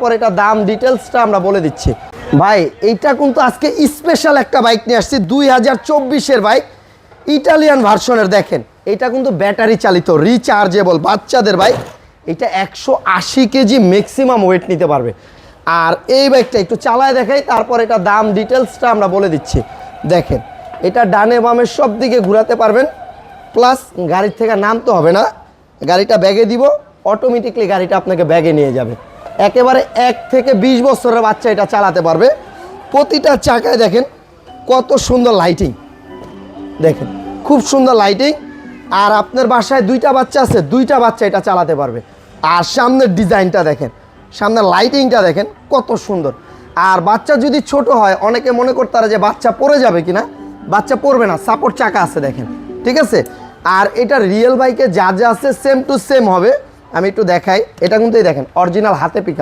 তারপর এটা দাম ডিটেলসটা আমরা বলে দিচ্ছি। ভাই, এইটা কিন্তু আজকে স্পেশাল একটা বাইক নিয়ে আসছি, দুই হাজার চব্বিশের বাইক ইটালিয়ান ভার্সনের দেখেন। এটা কিন্তু ব্যাটারি চালিত রিচার্জেবল বাচ্চাদের বাইক এটা একশো আশি কেজি ম্যাক্সিমাম ওয়েট নিতে পারবে। আর এই বাইকটা একটু চালায় দেখাই, তারপর এটা দাম ডিটেলসটা আমরা বলে দিচ্ছি। দেখেন, এটা ডানে বামে সব দিকে ঘোরাতে পারবেন। প্লাস গাড়ির থেকে নামতে হবে না। গাড়িটা ব্যাগে দিব অটোমেটিকলি গাড়িটা আপনাকে ব্যাগে নিয়ে যাবে। একেবারে এক থেকে বিশ বছরের বাচ্চা এটা চালাতে পারবে। প্রতিটা চাকায় দেখেন কত সুন্দর লাইটিং দেখেন, খুব সুন্দর লাইটিং আর আপনার বাসায় দুইটা বাচ্চা আছে, দুইটা বাচ্চা এটা চালাতে পারবে। আর সামনের ডিজাইনটা দেখেন, সামনের লাইটিংটা দেখেন কত সুন্দর। আর বাচ্চা যদি ছোট হয়, অনেকে মনে করতারা যে বাচ্চা পড়ে যাবে কিনা। বাচ্চা পড়বে না সাপোর্ট চাকা আছে দেখেন, ঠিক আছে? আর এটা রিয়েল বাইকে যা যা আছে সেম টু সেম হবে। আমি একটু দেখাই। এটা কিন্তু এই দেখেন অরিজিনাল হাতে পিক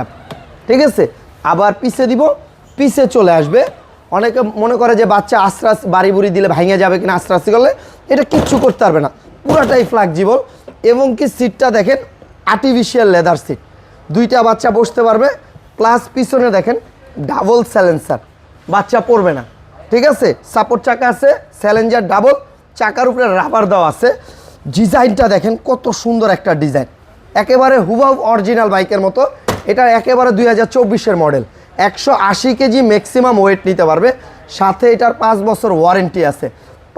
ঠিক আছে? আবার পিছে দিব, পিছে চলে আসবে। অনেকে মনে করে যে বাচ্চা আশ্রাস বাড়ি বুড়ি দিলে ভাঙে যাবে কিনা আশ্রাসি করলে, এটা কিচ্ছু করতে পারবে না। পুরাটাই ফ্লাক্সিবল এবং কি সিটটা দেখেন আর্টিফিশিয়াল লেদার সিট দুইটা বাচ্চা বসতে পারবে প্লাস পিছনে দেখেন ডাবল স্যালেন্সার বাচ্চা পড়বে না। ঠিক আছে? সাপোর্ট চাকা আছে স্যালেঞ্জার ডাবল চাকার উপরে রাবার দেওয়া আছে। ডিজাইনটা দেখেন, কত সুন্দর একটা ডিজাইন একেবারে হুবাহু অরিজিনাল বাইকের মতো। এটা একেবারে দুই হাজার চব্বিশের মডেল একশো আশি কেজি ম্যাক্সিমাম ওয়েট নিতে পারবে। সাথে এটার পাঁচ বছর ওয়ারেন্টি আছে।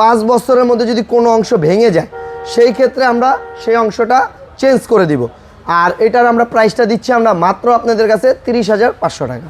পাঁচ বছরের মধ্যে যদি কোনো অংশ ভেঙে যায়, সেই ক্ষেত্রে আমরা সেই অংশটা চেঞ্জ করে দিব। আর এটার আমরা প্রাইসটা দিচ্ছি আমরা মাত্র আপনাদের কাছে তিরিশ হাজার পাঁচশো টাকা।